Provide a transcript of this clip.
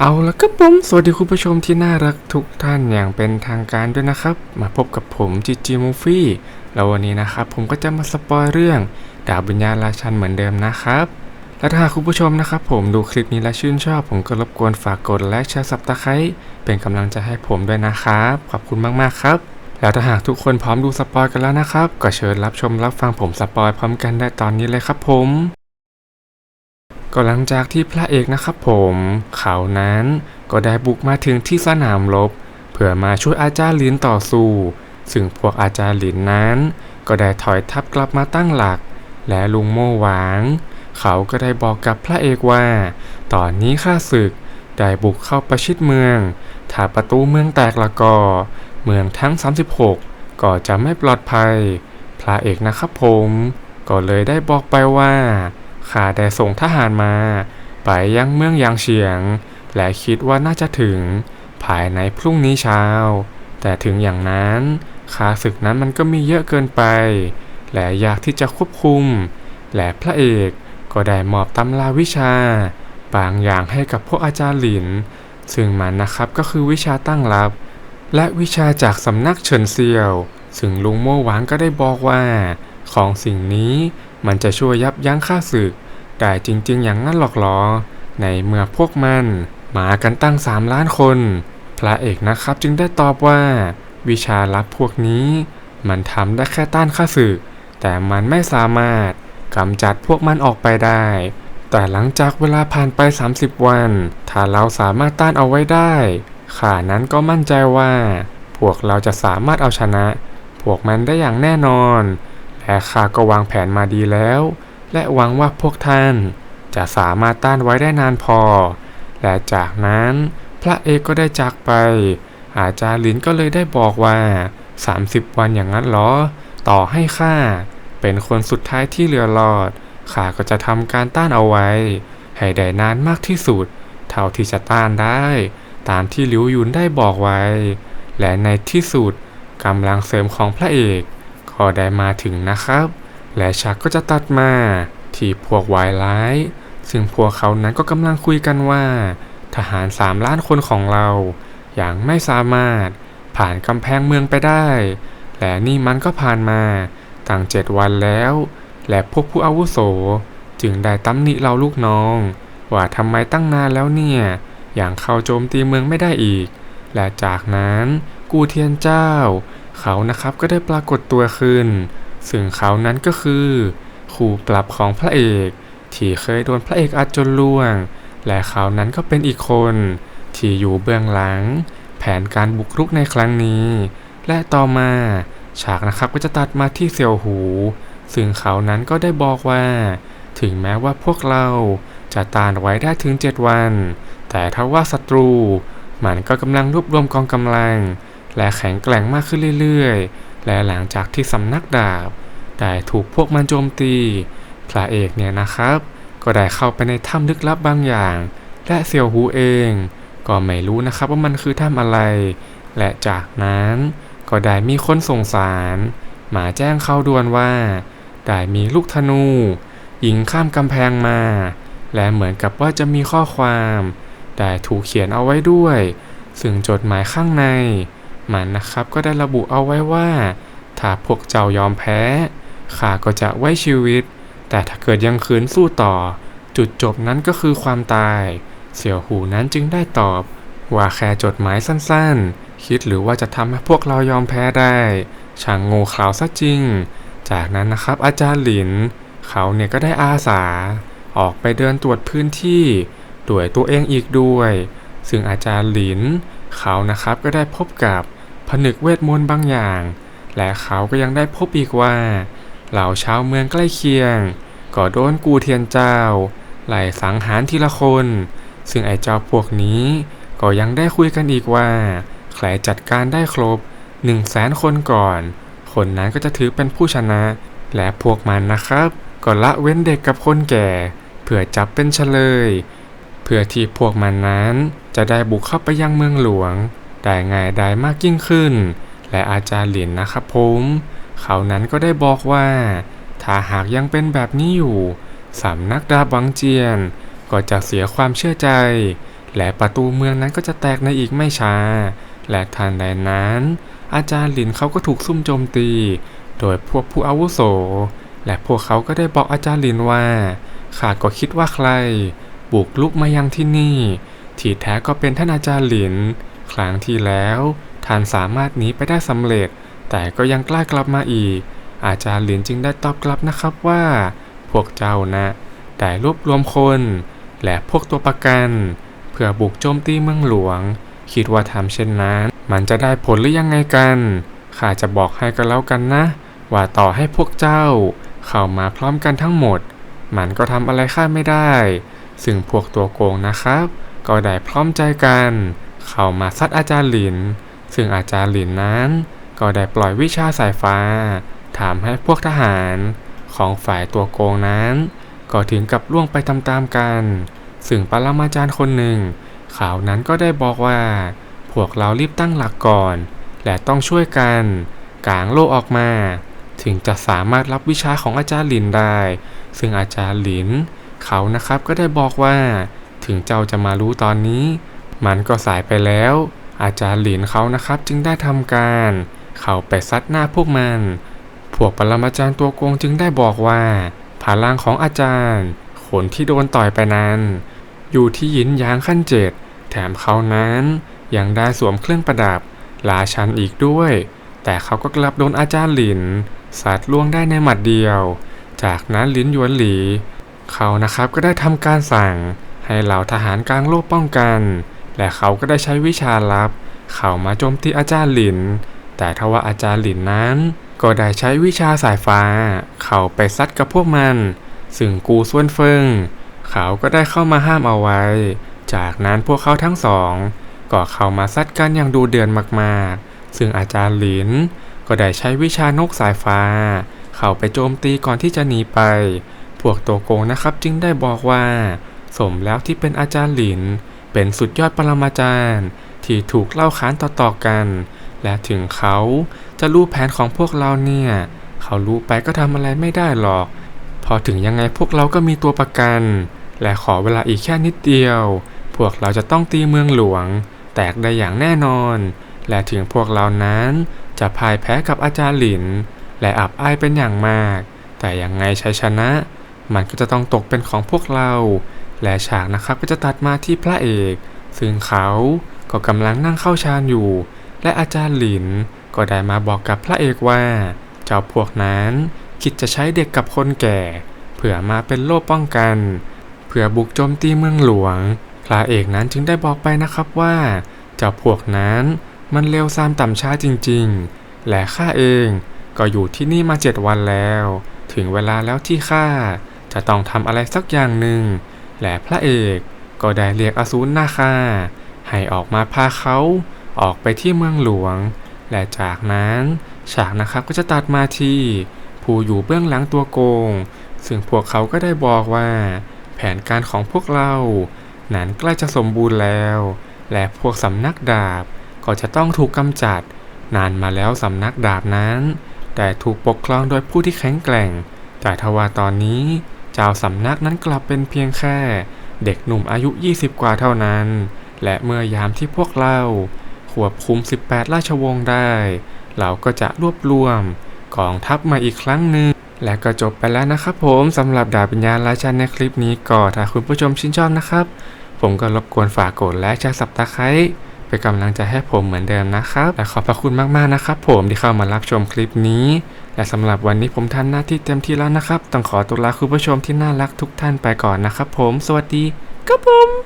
เอาละครับผม สวัสดีคุณผู้ชมที่น่ารักทุกท่านอย่างเป็นทางการด้วยนะครับ มาพบกับผมจีจีมูฟี่แล้ววันนี้นะครับ ผมก็จะมาสปอยเรื่อง ดาบวิญญาณราชันเหมือนเดิมนะครับ และถ้าคุณผู้ชมนะครับ ผมดูคลิปนี้และชื่นชอบ ผมก็รบกวนฝากกดและแชร์สับตะไคร้เป็นกำลังใจให้ผมด้วยนะครับ ขอบคุณมากๆครับ แล้วถ้าหากทุกคนพร้อมดูสปอยกันแล้วนะครับ ก็เชิญรับชมรับฟังผมสปอยพร้อมกันได้ตอนนี้เลยครับผม ก็หลังจากที่พระเอกนะครับผมเขานั้นก็ได้บุกมาถึงที่สนามรบเพื่อมาช่วยอาจารย์หลินต่อสู้ ซึ่งพวกอาจารย์หลินนั้น ก็ได้ถอยทัพกลับมาตั้งหลัก และลุงโม่หวาง เขาก็ได้บอกกับพระเอกว่า ตอนนี้ข้าศึกได้บุกเข้าประชิดเมือง ถ้าประตูเมืองแตกละก็เมืองทั้ง 36 ก็จะไม่ปลอดภัย พระเอกนะครับผม ก็เลยได้บอกไปว่า ข้าได้ส่งทหารมา ไปยังเมืองยางเฉียง และคิดว่าน่าจะถึง ภายในพรุ่งนี้เช้า แต่ถึงอย่างนั้นข้าศึกนั้นมันก็มีเยอะเกินไป และอยากที่จะควบคุม และพระเอกก็ได้มอบตำราวิชา บางอย่างให้กับพวกอาจารย์หลิน ซึ่งมันนะครับก็คือวิชาตั้งรับ และวิชาจากสำนักเฉินเซียว ซึ่งลุงโม่หวางก็ได้บอกว่า ของสิ่งนี้ มันจะช่วยยับยั้งข้าศึกได้จริง ๆ อย่างนั้นหรอกหรอ ในเมื่อพวกมันมากันตั้งสามล้านคน พระเอกนะครับจึงได้ตอบว่า วิชาลับพวกนี้ มันทำได้แค่ต้านข้าศึก แต่มันไม่สามารถกำจัดพวกมันออกไปได้ แต่หลังจากเวลาผ่านไป 30 วัน ถ้าเราสามารถต้านเอาไว้ได้ข้านั้นก็มั่นใจว่า พวกเราจะสามารถเอาชนะ พวกมันได้อย่างแน่นอน และข้าก็วางแผนมาดีแล้ว และหวังว่าพวกท่านจะสามารถต้านไว้ได้นานพอ และจากนั้นพระเอกก็ได้จากไป อาจารย์ลินก็เลยได้บอกว่า 30 วันอย่างนั้นเหรอ ต่อให้ข้าเป็นคนสุดท้ายที่เหลือรอดข้าก็จะทำการต้านเอาไว้ ให้ได้นานมากที่สุด เท่าที่จะต้านได้ ตามที่หลิวยุนได้บอกไว้ และในที่สุดกำลังเสริมของพระเอก ก็ได้มาถึงนะครับ และฉากก็จะตัดมาที่พวกวายร้าย ซึ่งพวกเขานั้นก็กำลังคุยกันว่า ทหารสามล้านคนของเราอย่างไม่สามารถผ่านกำแพงเมืองไปได้ และนี่มันก็ผ่านมาตั้งเจ็ดวันแล้ว และพวกผู้อาวุโส จึงได้ตำหนิเราลูกน้อง ว่าทำไมตั้งนานแล้วเนี่ยอย่างเข้าโจมตีเมืองไม่ได้อีก และจากนั้นกูเทียนเจ้า เขานะครับก็ได้ปรากฏตัวขึ้น ซึ่งเขานั้นก็คือคู่ปรับของพระเอก ที่เคยโดนพระเอกอัดจนล่วง และเขานั้นก็เป็นอีกคน ที่อยู่เบื้องหลัง แผนการบุกรุกในครั้งนี้ และต่อมาฉากนะครับก็จะตัดมาที่เซียวหู ซึ่งเขานั้นก็ได้บอกว่า ถึงแม้ว่าพวกเราจะต้านไว้ได้ถึง 7 วัน แต่ถ้าว่าศัตรู มันก็กำลังรวบรวมกองกำลัง และแข็งแกร่งมากขึ้นเรื่อยๆ และหลังจากที่สำนักดาบได้ถูกพวกมันโจมตี พระเอกเนี่ยนะครับ ก็ได้เข้าไปในถ้ำลึกลับบางอย่าง และเซียวหูเอง ก็ไม่รู้นะครับว่ามันคือถ้ำอะไร และจากนั้นก็ได้มีคนส่งสารมาแจ้งเข้าด่วนว่าได้มีลูกธนูยิงข้ามกำแพงมา และเหมือนกับว่าจะมีข้อความ ได้ถูกเขียนเอาไว้ด้วย ซึ่งจดหมายข้างใน มันนะครับก็ได้ระบุเอาไว้ว่า ถ้าพวกเจ้ายอมแพ้ข้าก็จะไว้ชีวิต แต่ถ้าเกิดยังคืนสู้ต่อ จุดจบนั้นก็คือความตาย เสี่ยวหูนั้นจึงได้ตอบ ว่าแค่จดหมายสั้นๆ คิดหรือว่าจะทำให้พวกเรายอมแพ้ได้ช่างโง่เขลาซะจริง จากนั้นนะครับอาจารย์หลิน เขาเนี่ยก็ได้อาสา ออกไปเดินตรวจพื้นที่ด้วยตัวเองอีกด้วย ซึ่งอาจารย์หลิน เขานะครับก็ได้พบกับ ผนึกเวทมนต์บางอย่าง และเขาก็ยังได้พบอีกว่า เหล่าชาวเมืองใกล้เคียง ก็โดนกูเทียนเจ้าไล่สังหารทีละคน ซึ่งไอ้เจ้าพวกนี้ก็ยังได้คุยกันอีกว่าใครจัดการได้ครบ1 0 0 0 0แสนคนก่อน คนนั้นก็จะถือเป็นผู้ชนะ และพวกมันนะครับ ก็ละเว้นเด็กกับคนแก่ เพื่อจับเป็นเฉลย เพื่อที่พวกมันนั้นจะได้บุกเข้าไปยังเมืองหลวง ได้ง่ายได้มากยิ่งขึ้น และอาจารย์หลินนะครับผมเขานั้นก็ได้บอกว่า ถ้าหากยังเป็นแบบนี้อยู่สำนักดาบวังเจียน ก็จะเสียความเชื่อใจ และประตูเมืองนั้นก็จะแตกในอีกไม่ช้า และทันใดนั้น อาจารย์หลินเขาก็ถูกซุ่มโจมตี โดยพวกผู้อาวุโส และพวกเขาก็ได้บอกอาจารย์หลินว่าข้าก็คิดว่าใคร บุกลุกมายังที่นี่ ที่แท้ก็เป็นท่านอาจารย์หลิน ครั้งที่แล้วท่านสามารถหนีไปได้สำเร็จ แต่ก็ยังกล้ากลับมาอีก อาจารย์หลินจึงได้ตอบกลับนะครับว่า พวกเจ้านะได้รวบรวมคน และพวกตัวประกัน เพื่อบุกโจมตีเมืองหลวง คิดว่าทำเช่นนั้น มันจะได้ผลหรือยังไงกันข้าจะบอกให้กันแล้วกันนะ ว่าต่อให้พวกเจ้า เข้ามาพร้อมกันทั้งหมด มันก็ทำอะไรข้าไม่ได้ ซึ่งพวกตัวโกงนะครับ ก็ได้พร้อมใจกัน เข้ามาซัดอาจารย์หลิน ซึ่งอาจารย์หลินนั้น ก็ได้ปล่อยวิชาสายฟ้าถามให้พวกทหารของฝ่ายตัวโกงนั้น ก็ถึงกับล่วงไปตามๆกัน ซึ่งปรมาจารย์คนหนึ่งข่าวนั้นก็ได้บอกว่า พวกเรารีบตั้งหลักก่อน และต้องช่วยกันกางโลกออกมา ถึงจะสามารถรับวิชาของอาจารย์หลินได้ ซึ่งอาจารย์หลิน เขานะครับก็ได้บอกว่า ถึงเจ้าจะมารู้ตอนนี้ มันก็สายไปแล้ว อาจารย์หลินเขานะครับจึงได้ทำการ เข้าไปซัดหน้าพวกมัน พวกปรมาจารย์ตัวโกงจึงได้บอกว่าพลังของอาจารย์คนที่โดนต่อยไปนั้น อยู่ที่หยินยางขั้นเจ็ดแถมเขานั้นยังได้สวมเครื่องประดับราชันอีกด้วย แต่เขาก็กลับโดนอาจารย์หลินสัดล่วงได้ในหมัดเดียว จากนั้นลินหยวนหลี เขานะครับก็ได้ทำการสั่งให้เหล่าทหารกลางโลกป้องกัน และเขาก็ได้ใช้วิชาลับ เข้ามาโจมตีอาจารย์หลิน แต่ทว่าอาจารย์หลินนั้น ก็ได้ใช้วิชาสายฟ้า เข้าไปซัดกับพวกมัน ซึ่งกูส่วนเฟิงเขาก็ได้เข้ามาห้ามเอาไว้ จากนั้นพวกเขาทั้งสองก็เข้ามาซัดกันอย่างดูเดือนมากๆ ซึ่งอาจารย์หลิน ก็ได้ใช้วิชานกสายฟ้า เข้าไปโจมตีก่อนที่จะหนีไป พวกตัวโกงนะครับจึงได้บอกว่า สมแล้วที่เป็นอาจารย์หลิน เป็นสุดยอดปรมาจารย์ที่ถูกเล่าขานต่อๆกัน และถึงเขาจะรู้แผนของพวกเราเนี่ย เขารู้ไปก็ทำอะไรไม่ได้หรอก พอถึงยังไงพวกเราก็มีตัวประกัน และขอเวลาอีกแค่นิดเดียว พวกเราจะต้องตีเมืองหลวง แตกได้อย่างแน่นอน และถึงพวกเรานั้นจะพ่ายแพ้กับอาจารย์หลิน และอับอายเป็นอย่างมาก แต่ยังไงชัยชนะ มันก็จะต้องตกเป็นของพวกเรา และฉากนะครับก็จะตัดมาที่พระเอก ซึ่งเขาก็กำลังนั่งเข้าฌานอยู่ และอาจารย์หลินก็ได้มาบอกกับพระเอกว่า เจ้าพวกนั้นคิดจะใช้เด็กกับคนแก่ เพื่อมาเป็นโล่ป้องกัน เพื่อบุกโจมตีเมืองหลวง พระเอกนั้นจึงได้บอกไปนะครับว่า เจ้าพวกนั้นมันเร็วซามต่ำช้าจริงๆ และข้าเองก็อยู่ที่นี่มาเจ็ดวันแล้ว ถึงเวลาแล้วที่ข้าจะต้องทำอะไรสักอย่างหนึ่ง และพระเอกก็ได้เรียกอสูรนาคาให้ออกมาพาเขาออกไปที่เมืองหลวง และจากนั้นฉากนะครับก็จะตัดมาที่ผู้อยู่เบื้องหลังตัวโกง ซึ่งพวกเขาก็ได้บอกว่า แผนการของพวกเรานั้นใกล้จะสมบูรณ์แล้ว และพวกสำนักดาบก็จะต้องถูกกำจัด นานมาแล้วสำนักดาบนั้น แต่ถูกปกครองโดยผู้ที่แข็งแกร่ง แต่ทว่าตอนนี้ เจ้าสำนักนั้นกลับเป็นเพียงแค่ เด็กหนุ่มอายุ 20 กว่าเท่านั้น และเมื่อยามที่พวกเราควบคุม 18 ราชวงศ์ได้ เราก็จะรวบรวมกองทัพมาอีกครั้งหนึ่งและก็จบไปแล้วนะครับผมสำหรับดาบิญญาราชันในคลิปนี้ก็ถ้าคุณผู้ชมชื่นชอบนะครับ ผมก็รบกวนฝากกดและแชร์สับตะไคร้ เป็นกำลังใจให้ผมเหมือนเดิมนะครับและขอบพระคุณมากๆนะครับ ผมที่เข้ามารับชมคลิปนี้ และสำหรับวันนี้ผมทำหน้าที่เต็มที่แล้วนะครับ ต้องขอตัวลาคุณผู้ชมที่น่ารักทุกท่านไปก่อนนะครับ ผม สวัสดีครับผม